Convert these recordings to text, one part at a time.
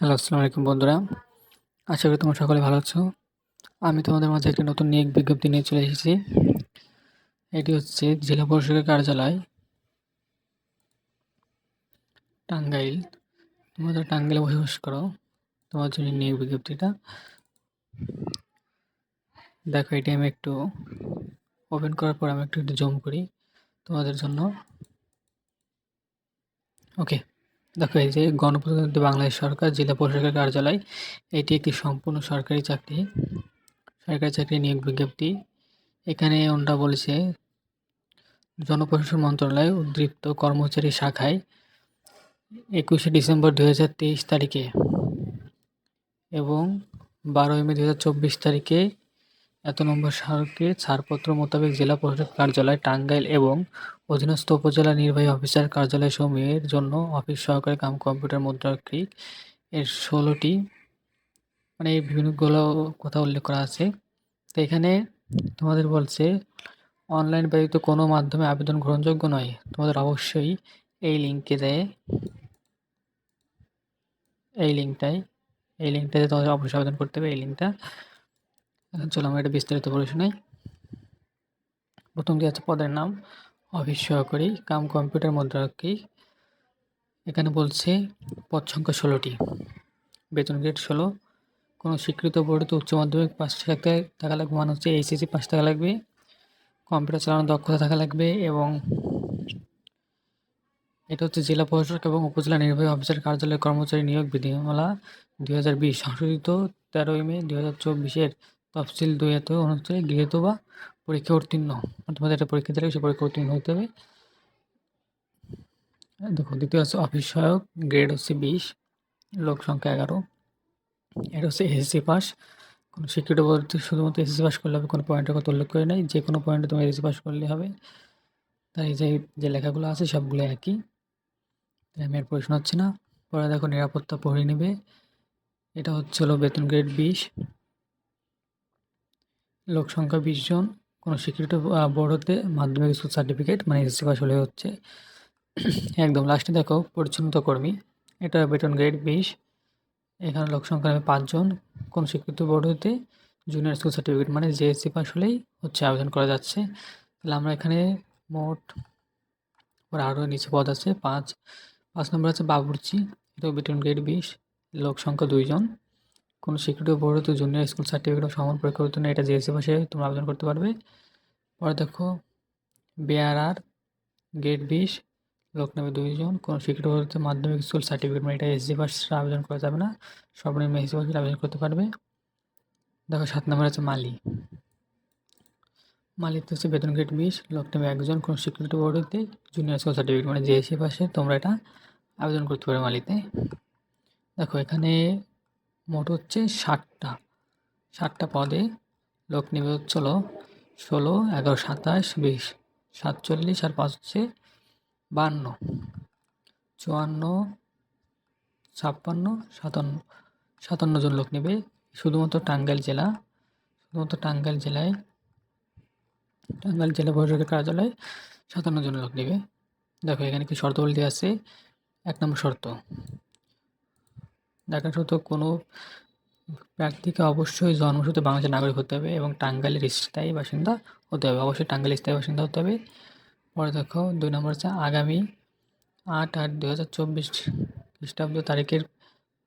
Hello, আসসালামু আলাইকুম বন্ধুরা। আশা করি তোমরা সকলে ভালো আছো। আমি তোমাদের মাঝে একটি নতুন নিয়োগ বিজ্ঞপ্তি নিয়ে চলে এসেছি। এটি হচ্ছে জেলা পরিষদের কার্যালয়, টাঙ্গাইল। তোমাদের টাঙ্গাইলে বসবাস করো। তোমার জন্য নিয়োগ বিজ্ঞপ্তিটা। দেখো, এটি আমি একটু ওপেন করার পর আমি একটু একটু জুম করি তোমাদের জন্য। ওকে দেখো, এই যে গণপ্রজাতন্ত্রী বাংলাদেশ সরকার, জেলা পরিষদের কার্যালয়, এটি একটি সম্পূর্ণ সরকারি চাকরি। সরকারি চাকরি নিয়োগ বিজ্ঞপ্তি। এখানে ওনরা বলেছে, জনপ্রশাসন মন্ত্রণালয় উদ্দীপ্ত কর্মচারী শাখায় একুশে ডিসেম্বর দু হাজার তেইশ তারিখে এবং বারোই মে দু হাজার চব্বিশ তারিখে এত নম্বর সড়কে ছাড়পত্র মোতাবেক জেলা পরিষদ কার্যালয়, টাঙ্গাইল এবং অধীনস্থ উপজেলা নির্বাহী অফিসার কার্যালয় সমূহের জন্য অফিস সহকারী কাম কম্পিউটার মুদ্রাক্ষরিক এর ষোলোটি মানে এই বিভিন্নগুলো কথা উল্লেখ করা আছে। তো এখানে তোমাদের বলছে, অনলাইন ব্যতীত কোনো মাধ্যমে আবেদন গ্রহণযোগ্য নয়। তোমাদের অবশ্যই এই লিঙ্কে দেয় এই লিঙ্কটাই এই লিঙ্কটাতে তোমাদের অবশ্যই আবেদন করতে হবে, এই লিঙ্কটা। চলো আমরা এটা বিস্তারিত পড়ে শোনাই। প্রথম দিয়ে আছে পদের নাম। অফিস সহকারী কাম কম্পিউটার মুদ্রাক্ষী এখানে বলছে পদ সংখ্যা ষোলোটি। বেতন গ্রেড ষোলো। কোনো স্বীকৃত বোর্ডে উচ্চ মাধ্যমিক পাঁচ থাকতে থাকা লাগবে মানে হচ্ছে এইচএসসি পাঁচ থাকা লাগবে, কম্পিউটার চালানোর দক্ষতা থাকা লাগবে এবং এটা হচ্ছে জেলা প্রশাসক এবং উপজেলা নির্বাহী অফিসার কার্যালয়ের কর্মচারী নিয়োগ বিধিমালা দুই হাজার বিশ সংশোধিত তেরোই মে দুই হাজার চব্বিশের তফসিল দুই এত অনুযায়ী গৃহীত বা পরীক্ষা উত্তীর্ণ তোমাদের একটা পরীক্ষা দিলে সে পরীক্ষা উত্তীর্ণ হতে হবে। দেখো, দ্বিতীয় হচ্ছে অফিস সহায়ক গ্রেড হচ্ছে বিশ, লোক সংখ্যা এগারো। এটা হচ্ছে এসএসসি পাস কোনো স্বীকৃত বলতে শুধুমাত্র এসএসসি পাস করলে হবে, কোনো পয়েন্টের কথা উল্লেখ করে নাই। যে কোনো পয়েন্টে তোমার এসএসসি পাস করলে হবে। তাই যে যে লেখাগুলো আছে সবগুলো একই। তাই আমি আর প্রশ্ন হচ্ছে না। পরে দেখো, নিরাপত্তা পড়ে নেবে। এটা হচ্ছে হলো বেতন গ্রেড বিশ। লোক সংখ্যা বিশ জন। কোনো স্বীকৃত বোর্ড হতে মাধ্যমিক স্কুল সার্টিফিকেট মানে এসএসসি পাস হলে হচ্ছে। একদম লাস্টে দেখো, পরিচ্ছন্নতা কর্মী, এটা বেতন গ্রেড বিশ। এখানে লোক সংখ্যা হবে পাঁচজন কোন স্বীকৃত বোর্ড হতে জুনিয়র স্কুল সার্টিফিকেট মানে জেএসসি পাস হলেই হচ্ছে আবেদন করা যাচ্ছে। তাহলে আমরা এখানে মোট, ওর আরও নিচে পদ আছে, পাঁচ। পাঁচ নম্বর আছে বাবুর্চি এটা বেতন গ্রেড বিশ। লোক সংখ্যা দুইজন কোনো স্বীকৃত বোর্ড হতে জুনিয়র স্কুল সার্টিফিকেট ও সমান পরীক্ষা করতে এটা জেএসসি পাশে তোমরা আবেদন করতে পারবে। পরে দেখো বিআরআর গ্রেড বিশ, লোক নেবে দুইজন, কোনো স্বীকৃত হতে মাধ্যমিক স্কুল সার্টিফিকেট মানে এটা এসজি পাস আবেদন করা যাবে না সর্বনিম্ন এসজি পাস আবেদন করতে পারবে। দেখো, সাত নম্বর আছে মালি। মালিতে হচ্ছে বেতন গ্রেড বিশ, লোক নেবে একজন, কোনো বোর্ড হতে জুনিয়র স্কুল সার্টিফিকেট মানে জেএসসি পাশে তোমরা এটা আবেদন করতে পারবে মালিতে। দেখো, এখানে মোট হচ্ছে ষাটটা। ষাটটা পদে লোক নেবে হচ্ছিল ষোলো, এগারো, সাতাশ, বিশ, সাতচল্লিশ আর পাঁচ হচ্ছে বান্ন। চুয়ান্ন, ছাপ্পান্ন, সাতান্ন সাতান্ন জন লোক নেবে। শুধুমাত্র টাঙ্গাইল জেলা, শুধুমাত্র টাঙ্গাইল জেলায়, টাঙ্গাইল জেলা পরিষদের কার্যালয় সাতান্ন জন লোক নেবে। দেখো এখানে কি শর্ত বলতে আছে? এক নম্বর শর্ত শর্ত কোনো প্রার্থীকে অবশ্যই জন্মসূত্রে বাংলাদেশের নাগরিক হতে হবে এবং টাঙ্গাইলের স্থায়ী বাসিন্দা হতে হবে। অবশ্যই টাঙ্গাইলের স্থায়ী বাসিন্দা হতে হবে। পরে দেখো, দুই নম্বর হচ্ছে আগামী আট আট দু হাজার চব্বিশ খ্রিস্টাব্দ তারিখের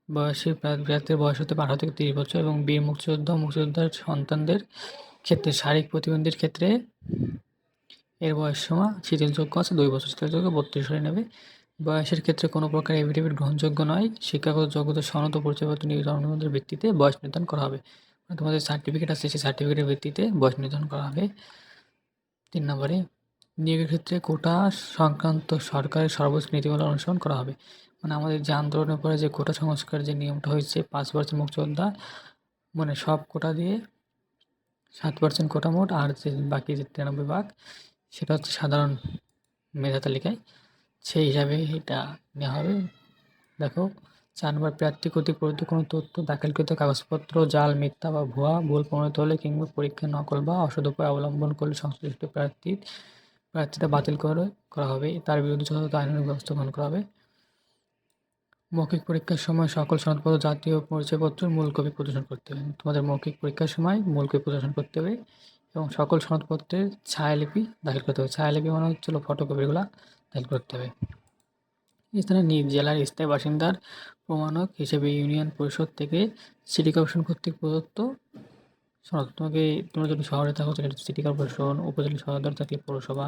বয়সী প্রার্থীর বয়স হতে আঠারো থেকে তিরিশ বছর এবং বীর মুক্তিযোদ্ধা মুক্তিযোদ্ধার সন্তানদের ক্ষেত্রে, শারীরিক প্রতিবন্ধীর ক্ষেত্রে এর বয়স সীমা শিথিলযোগ্য আছে, দুই বছর শিথিলযোগ্য বত্রিশ হয়ে নেবে। বয়সের ক্ষেত্রে কোনো প্রকার এফিডেভিট গ্রহণযোগ্য নয়। শিক্ষাগত যোগ্যতা সনদ ও পরিচয়পত্র ভিত্তিতে বয়স নির্ধারণ করা হবে। মানে তোমাদের সার্টিফিকেট আছে, সেই সার্টিফিকেটের ভিত্তিতে বয়স নির্ধারণ করা হবে। তিন নম্বরে, নিয়োগের ক্ষেত্রে কোটা সংক্রান্ত সরকারের সর্বোচ্চ নীতিমালা অনুসরণ করা হবে। মানে আমাদের যে আন্দোলনের পরে যে কোটা সংস্কার যে নিয়মটা হয়েছে, পাঁচ পার্সেন্ট মুক্তিযোদ্ধা মানে সব কোটা দিয়ে সাত পার্সেন্ট কোটা মোট, আর যে বাকি যে তিরানব্বই ভাগ, সেটা হচ্ছে সাধারণ মেধা তালিকায়। সেই হিসাবে এটা নেওয়া হবে। দেখো চার নম্বর প্রার্থী কর্তৃক কোনো তথ্য, দাখিলকৃত কাগজপত্র, জাল, মিথ্যা বা ভুয়া, ভুল প্রমাণিত হলে কিংবা পরীক্ষা নকল বা অসৎ উপায় অবলম্বন করলে সংশ্লিষ্ট প্রার্থীর প্রার্থীটা বাতিল করে করা হবে। তার বিরুদ্ধে যথাযথ আইনানুগ ব্যবস্থা গ্রহণ করা হবে। মৌখিক পরীক্ষার সময় সকল সনদপত্র, জাতীয় পরিচয়পত্রের মূল কপি প্রদর্শন করতে হবে। তোমাদের মৌখিক পরীক্ষার সময় মূল কপি প্রদর্শন করতে হবে এবং সকল সনদপত্রের ছায়ালিপি দাখিল করতে হবে। ছায়ালিপি মানে হচ্ছিল ফটোকপিগুলো দাখিল করতে হবে। এছাড়া নিজ জেলার স্থায়ী বাসিন্দার প্রমাণক হিসেবে ইউনিয়ন পরিষদ থেকে সিটি কর্পোরেশন কর্তৃক প্রদত্ত সনদ। তোমাকে, তোমরা যদি শহরে থাকো তাহলে সিটি কর্পোরেশন, উপজেলা সদর থাকলে পৌরসভা,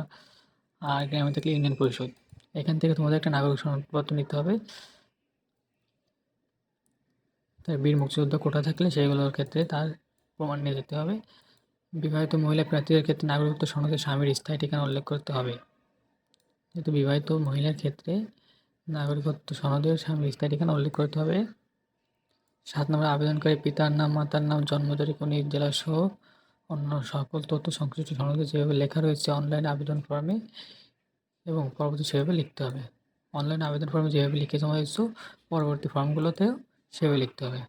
আর গ্রামে থাকলে ইউনিয়ন পরিষদ। এখান থেকে তোমাদের একটা নাগরিক সনদপত্র নিতে হবে। তার বীর মুক্তিযোদ্ধা কোটা থাকলে সেগুলোর ক্ষেত্রে তার প্রমাণ নিয়ে যেতে হবে। বিবাহিত মহিলা প্রার্থীদের ক্ষেত্রে নাগরিকত্ব সনদে স্বামীর স্থায়ী ঠিকানা উল্লেখ করতে হবে। যেহেতু বিবাহিত মহিলার ক্ষেত্রে নাগরিকত্ব সনদের স্বামীর স্থায়ী ঠিকানা উল্লেখ করতে হবে। সাত নম্বর, আবেদনকারী পিতার নাম, মাতার নাম, জন্ম তারিখ ও জেলা সহ অন্য সকল তথ্য সংশ্লিষ্ট সনদে যেভাবে লেখা রয়েছে অনলাইন আবেদন ফর্মে এবং পরবর্তী সেভাবে লিখতে হবে। অনলাইন আবেদন ফর্মে যেভাবে লিখে জমা দিচ্ছ পরবর্তী ফর্মগুলোতেও সেভাবে লিখতে হবে।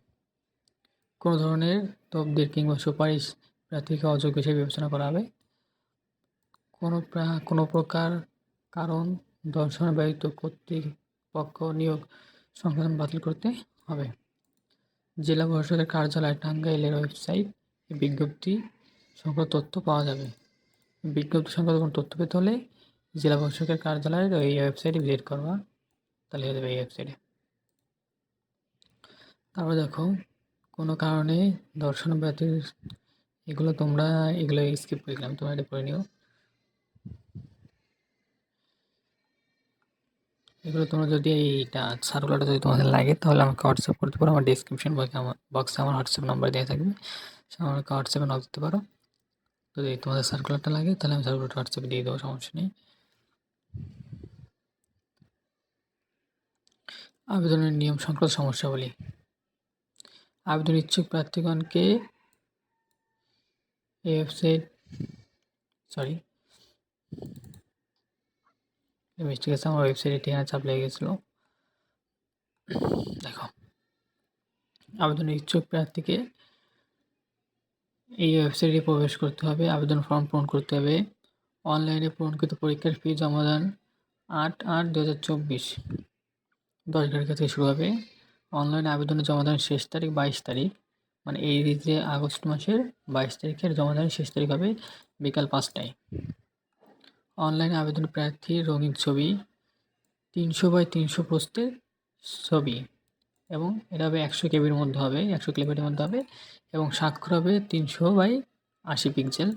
কোনো ধরনের তবদির কিংবা সুপারিশ প্রার্থীকে অযোগ্য হিসেবে বিবেচনা করা হবে। কোনো কোনো প্রকার কারণ দর্শন ব্যতীত কর্তৃপক্ষ নিয়োগ সংশোধন বাতিল করতে হবে। জেলা প্রশাসকের কার্যালয় টাঙ্গাইলের ওয়েবসাইট বিজ্ঞপ্তি সংক্রান্ত তথ্য পাওয়া যাবে। বিজ্ঞপ্তি সংক্রান্ত কোনো তথ্য পেতে হলে জেলা প্রশাসকের কার্যালয়ের এই ওয়েবসাইটে ভিজিট করবা, তাহলে হয়ে যাবে এই ওয়েবসাইটে। তারপর দেখো, কোনো কারণে দর্শন ব্যতীত এগুলো তোমরা, এগুলো স্কিপ করে গেলাম তোমরা এটা করে নিও। এগুলো তোমরা যদি এইটা সার্কুলারটা যদি তোমাদের লাগে, তাহলে আমাকে হোয়াটসঅ্যাপ করতে পারো। আমার ডিসক্রিপশন বক্সে আমার হোয়াটসঅ্যাপ নাম্বার দেওয়া থাকবে। সে আমাকে হোয়াটসঅ্যাপে নক দিতে পারো। যদি তোমাদের সার্কুলারটা লাগে, তাহলে আমি সার্কুলারটা হোয়াটসঅ্যাপে দিয়ে দেবো, সমস্যা নেই। আবেদনের নিয়ম সংক্রান্ত সমস্যাবলী আবেদন ইচ্ছুক প্রার্থীগণকে এই ওয়েবসাইট সরি মিস্টেক আছে আমার ওয়েবসাইটে ঠিকানা চাপ লেগে গেছিল। দেখো আবেদন ইচ্ছুক প্রার্থীকে এই ওয়েবসাইটে প্রবেশ করতে হবে, আবেদন ফর্ম পূরণ করতে হবে। অনলাইনে পূরণকৃত পরীক্ষার ফি জমাদান আট আট দু হাজার চব্বিশ। দশ ঘটিকা থেকে শুরু হবে। অনলাইনে আবেদনের জমা জমাদানের শেষ তারিখ বাইশ তারিখ মানে এই যে আগস্ট মাসের বাইশ তারিখের জমা জমাদানের শেষ তারিখ হবে বিকাল পাঁচটায়। অনলাইনে আবেদন প্রার্থীর রঙিন ছবি, তিনশো বাই তিনশো প্রস্তের ছবি এবং এটা হবে একশো কেবির মধ্যে হবে, একশো কিলোমিটার মধ্যে হবে এবং স্বাক্ষর হবে তিনশো বাই আশি পিক্সেল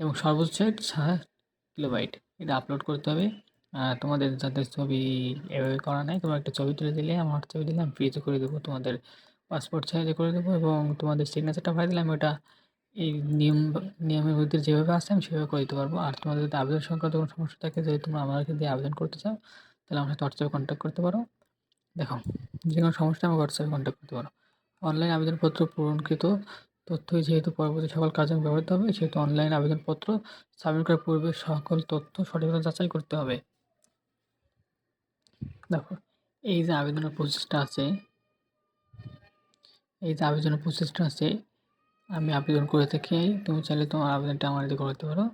এবং সর্বোচ্চ সাত কিলোবাইট। এটা আপলোড করতে হবে। তোমাদের যাদের ছবি এভাবে করা নাই, তোমরা একটা ছবি তুলে দিলে, আমার ছবি দিলে আমি ফ্রিতে করে দেবো। তোমাদের পাসপোর্ট সাইজে করে দেবো এবং তোমাদের সিগনেচারটা পাই দিলে আমি ওটা এই নিয়ম নিয়মের মধ্যে যেভাবে আসে আমি সেভাবে করে দিতে পারব। আর তোমাদের যদি আবেদন সংক্রান্ত কোনো সমস্যা থাকে, যদি তোমরা আমাকে দিয়ে আবেদন করতে চাও, তাহলে আমার সাথে হোয়াটসঅ্যাপে কন্ট্যাক্ট করতে পারো। দেখো, যে কোনো সমস্যা আমাকে হোয়াটসঅ্যাপে কন্ট্যাক্ট করতে পারো। অনলাইন আবেদনপত্র পূরণকৃত তথ্যই যেহেতু পরবর্তী সকল কাজে ব্যবহৃত হবে, সেহেতু অনলাইন আবেদনপত্র সাবমিট করার পূর্বে সকল তথ্য সঠিকভাবে যাচাই করতে হবে। দেখো, এই যে আবেদনের প্রসেসটা আছে, এই যে আবেদনের প্রসেসটা আছে আমি আবেদন করে থাকি। তুমি চাইলে তোমার আবেদনটা আমার দিকে করতে পারো।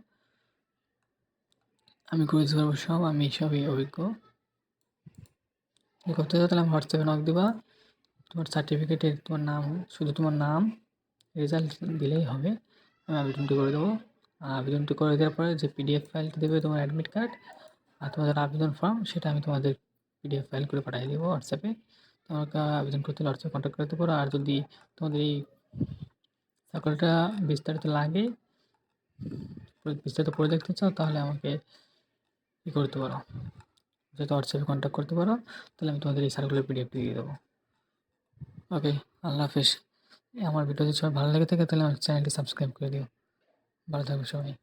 আমি করে দিতে পারব সব, আমি সবই অভিজ্ঞ। করতে চাও তাহলে আমি হোয়াটসঅ্যাপে নক দিবা। তোমার সার্টিফিকেটের তোমার নাম, শুধু তোমার নাম রেজাল্ট দিলেই হবে। আমি আবেদনটি করে দেবো। আর আবেদনটি করে দেওয়ার পরে যে পিডিএফ ফাইলটি দেবে তোমার অ্যাডমিট কার্ড আর তোমাদের আবেদন ফর্ম সেটা আমি তোমাদের পিডিএফ ফাইল করে পাঠিয়ে দেবো হোয়াটসঅ্যাপে। তোমাকে আবেদন করতে হলে হোয়াটসঅ্যাপে কন্ট্যাক্ট করতে পারো। আর যদি তোমাদের এই সকলটা বিস্তারিত লাগে বিস্তারিত করে দেখতে চাও তাহলে আমাকে ই করতে পারো। যেহেতু হোয়াটসঅ্যাপে কন্ট্যাক্ট করতে পারো, তাহলে আমি তোমাদের এই সার্কুলার পিডিএফটি দিয়ে দেবো। ওকে আল্লাহ হাফিজ। আমার ভিডিও যদি সবাই ভালো লেগে থাকে তাহলে আমার চ্যানেলটি সাবস্ক্রাইব করে দিও। ভালো থাকবে সবাই।